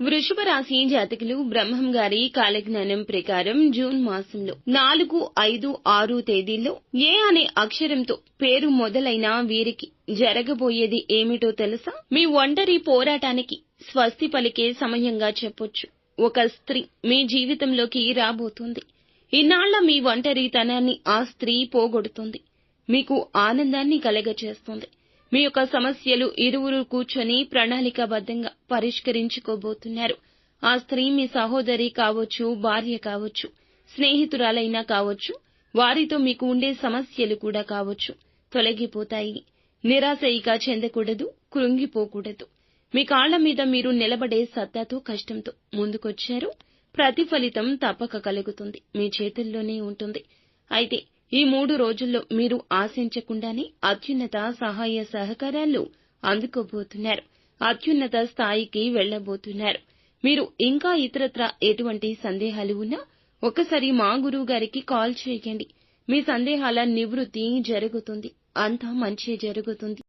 వృషభ రాశి జాతకులు బ్రహ్మం గారి కాలజ్ఞానం ప్రకారం జూన్ మాసంలో నాలుగు ఐదు ఆరు తేదీల్లో ఏ అనే అక్షరంతో పేరు మొదలైన వీరికి జరగబోయేది ఏమిటో తెలుసా? మీ ఒంటరి పోరాటానికి స్వస్తి పలికే సమయంగా చెప్పొచ్చు. ఒక స్త్రీ మీ జీవితంలోకి రాబోతుంది. ఇన్నాళ్ళ మీ ఒంటరితనాన్ని ఆ స్త్రీ పోగొడుతుంది. మీకు ఆనందాన్ని కలగచేస్తుంది మీ యొక్క సమస్యలు ఇరువురు కూర్చొని ప్రణాళికాబద్ధంగా పరిష్కరించుకోబోతున్నారు. ఆ స్త్రీ మీ సహోదరి కావచ్చు భార్య కావచ్చు స్నేహితురాలైనా కావచ్చు వారితో మీకు ఉండే సమస్యలు కూడా కావచ్చు. తొలగిపోతాయి. నిరాశ ఇక చెందకూడదు కృంగిపోకూడదు. మీ కాళ్ళ మీద మీరు నిలబడే సత్తాతో కష్టంతో ముందుకొచ్చారు. ప్రతిఫలితం తప్పక కలుగుతుంది. మీ చేతుల్లోనే ఉంటుంది. అయితే ఈ మూడు రోజుల్లో మీరు ఆశించకుండానే అత్యున్నత సహాయ సహకారాలు అందుకోబోతున్నారు. అత్యున్నత స్థాయికి వెళ్ళబోతున్నారు మీరు ఇంకా ఇతరత్రా ఎటువంటి సందేహాలు ఉన్నా ఒకసారి మా గురువు గారికి కాల్ చేయండి. మీ సందేహాల నివృత్తి జరుగుతుంది. అంతా మంచి జరుగుతుంది.